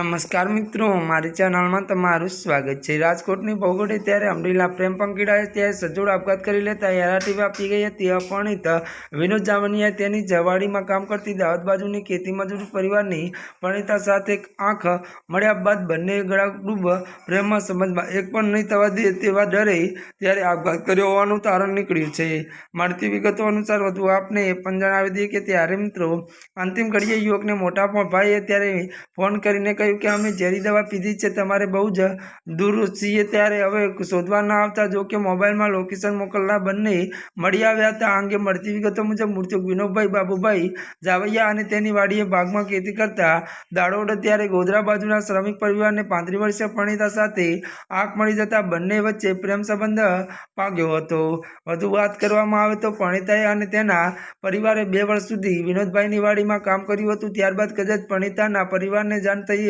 નમસ્કાર મિત્રો, મારી ચેનલમાં તમારું સ્વાગત છે. રાજકોટની ભોગોડે ત્યારે અમરેલા પ્રેમ પંકીડાએ ત્યારે સજોડ આપઘાત કરી લેતા યારાટી આપી ગઈ હતી. અપણિત વિનોદ જાવનિયા તેની જવાડીમાં કામ કરતી દાહોદ બાજુની ખેતી મજૂરી પરિવારની પરિણીતા સાથે આંખ મળ્યા બાદ બંને ગળાડૂબ પ્રેમમાં સંબંધમાં એક પણ નહીં થવા દે તેવા ડરે ત્યારે આપઘાત કર્યો હોવાનું તારણ નીકળ્યું છે. મળતી વિગતો અનુસાર વધુ આપને એ પણ જણાવી દઈએ કે ત્યારે મિત્રો, અંતિમ ઘડીએ યુવકને મોટા ભાઈએ ત્યારે ફોન કરીને કહ્યું કે અમે ઝેરી દવા પીધી છે, તમારે બહુ જ દૂર છીએ ત્યારે હવે શોધવા ન આવતા. જો કે મોબાઈલમાં લોકેશન મોકલનાર બંને મળી આવ્યા હતા. અંગે મળતી વિગતો મુજબ મૃતક વિનોદભાઈ, બાબુભાઈ જાવૈયા અને તેની વાડીએ ભાગમાં ખેતી કરતા દાડોડ ત્યારે ગોધરા બાજુના શ્રમિક પરિવારને પાંત્રીસ વર્ષીય પરિણીતા સાથે આંખ મળી જતા બંને વચ્ચે પ્રેમ સંબંધ પાગ્યો હતો. વધુ વાત કરવામાં આવે તો પરિણીતાએ અને તેના પરિવારે બે વર્ષ સુધી વિનોદભાઈની વાડીમાં કામ કર્યું હતું. ત્યારબાદ કદાચ પરિણીતાના પરિવારને જાણ